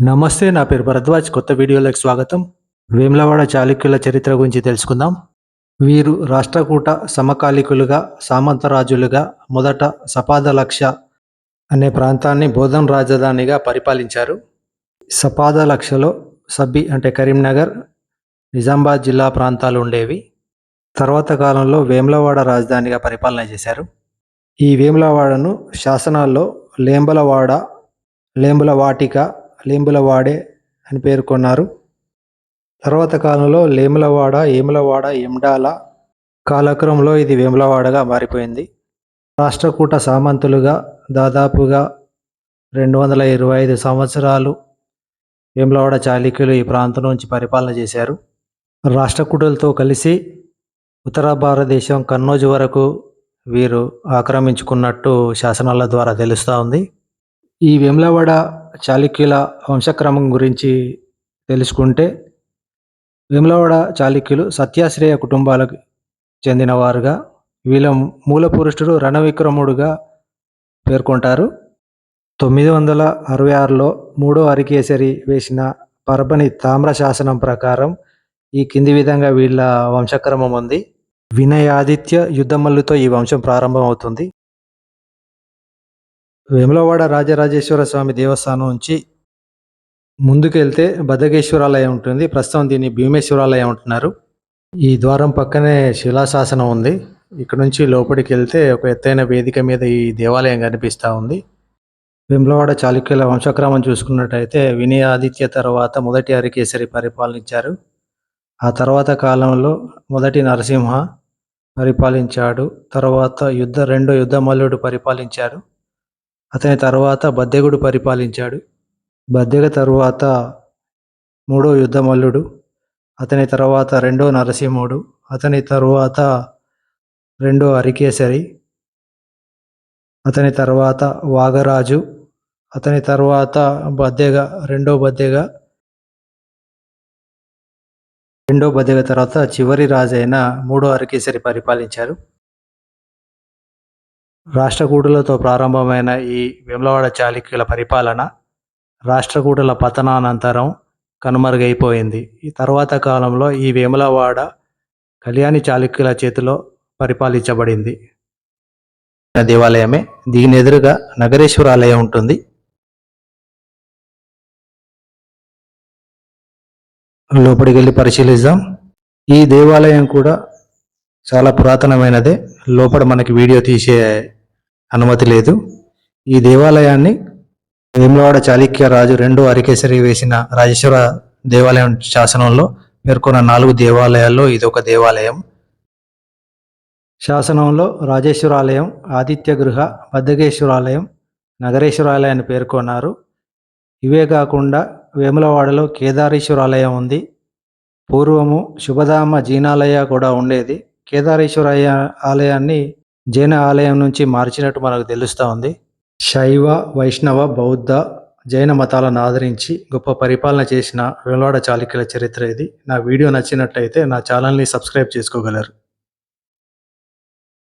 నమస్తే నా పేరు భరద్వాజ్. కొత్త వీడియోలోకి స్వాగతం. వేములవాడ చాళుక్యుల చరిత్ర గురించి తెలుసుకుందాం. వీరు రాష్ట్రకూట సమకాలికులుగా సామంతరాజులుగా మొదట సపాదలక్ష అనే ప్రాంతాన్ని బోధన్ రాజధానిగా పరిపాలించారు. సపాదలక్షలో సబ్బి అంటే కరీంనగర్ నిజామాబాద్ జిల్లా ప్రాంతాలు ఉండేవి. తర్వాత కాలంలో వేములవాడ రాజధానిగా పరిపాలన చేశారు. ఈ వేములవాడను శాసనాల్లో లేంబలవాడ లేంబల వాటిక లేంబులవాడే అని పేర్కొన్నారు తర్వాత కాలంలో లేములవాడ ఏములవాడ ఎండాల కాలక్రమంలో ఇది వేములవాడగా మారిపోయింది. రాష్ట్రకూట సామంతులుగా దాదాపుగా రెండు వందల ఇరవై ఐదు సంవత్సరాలు వేములవాడ చాళుక్యులు ఈ ప్రాంతం నుంచి పరిపాలన చేశారు. రాష్ట్రకూటులతో కలిసి ఉత్తర భారతదేశం కన్నోజు వరకు వీరు ఆక్రమించుకున్నట్టు శాసనాల ద్వారా తెలుస్తూ ఉంది. ఈ వేములవాడ చాళుక్యుల వంశక్రమం గురించి తెలుసుకుంటే వేములవాడ చాళుక్యులు సత్యాశ్రేయ కుటుంబాలకు చెందినవారుగా వీళ్ళ మూల పురుషుడు రణవిక్రముడుగా పేర్కొంటారు. తొమ్మిది వందల అరవై ఆరులో మూడో అరికేసరి వేసిన పరబని తామ్ర శాసనం ప్రకారం ఈ కింది విధంగా వీళ్ళ వంశక్రమం ఉంది. వినయాదిత్య యుద్ధమల్లుతో ఈ వంశం ప్రారంభమవుతుంది. వేములవాడ రాజరాజేశ్వర స్వామి దేవస్థానం నుంచి ముందుకెళ్తే బద్దగేశ్వరాలయం ఉంటుంది. ప్రస్తుతం దీన్ని భీమేశ్వరాలయం అంటున్నారు. ఈ ద్వారం పక్కనే శిలాశాసనం ఉంది. ఇక్కడ నుంచి లోపలికి వెళ్తే ఒక ఎత్తైన వేదిక మీద ఈ దేవాలయం కనిపిస్తూ ఉంది. వేములవాడ చాళుక్యుల వంశక్రమం చూసుకున్నట్టయితే వినయాదిత్య తర్వాత మొదటి హరికేసరి పరిపాలించారు. ఆ తర్వాత కాలంలో మొదటి నరసింహ పరిపాలించాడు. తర్వాత యుద్ధ రెండో యుద్ధమల్లుడు పరిపాలించారు. అతని తర్వాత బద్దెగుడు పరిపాలించాడు. బద్దెగ తరువాత మూడో యుద్ధమల్లుడు అతని తర్వాత రెండో నరసింహుడు అతని తరువాత రెండో అరికేసరి అతని తర్వాత వాగరాజు అతని తర్వాత బద్దెగ రెండో బద్దెగ రెండో బద్దెగ తర్వాత చివరి రాజైన మూడో అరికేసరి పరిపాలించారు. రాష్ట్రకూటులతో ప్రారంభమైన ఈ వేములవాడ చాళుక్యుల పరిపాలన రాష్ట్రకూటుల పతనానంతరం కనుమరుగైపోయింది. ఈ తర్వాత కాలంలో ఈ వేములవాడ కళ్యాణి చాళుక్యుల చేతిలో పరిపాలించబడింది. దేవాలయమే దీని ఎదురుగా నగరేశ్వర ఆలయం ఉంటుంది. లోపలికి వెళ్ళి పరిశీలిద్దాం. ఈ దేవాలయం కూడా చాలా పురాతనమైనదే. లోపల మనకి వీడియో తీసే అనుమతి లేదు. ఈ దేవాలయాన్ని వేములవాడ చాళుక్య రాజు రెండు అరికేసరి వేసిన రాజేశ్వర దేవాలయం శాసనంలో పేర్కొన్న నాలుగు దేవాలయాల్లో ఇది ఒక దేవాలయం. శాసనంలో రాజేశ్వరాలయం ఆదిత్య గృహ బద్దగేశ్వరాలయం నగరేశ్వరాలయాన్ని పేర్కొన్నారు. ఇవే కాకుండా వేములవాడలో కేదారేశ్వరాలయం ఉంది. పూర్వము శుభధామ జీనాలయ కూడా ఉండేది. కేదారేశ్వర ఆలయాన్ని జైన ఆలయం నుంచి మార్చినట్టు మనకు తెలుస్తూ ఉంది. శైవ వైష్ణవ బౌద్ధ జైన మతాలను ఆదరించి గొప్ప పరిపాలన చేసిన వెలవాడ చాళుక్యుల చరిత్ర ఇది. నా వీడియో నచ్చినట్లయితే నా ఛానల్ని సబ్స్క్రైబ్ చేసుకోగలరు.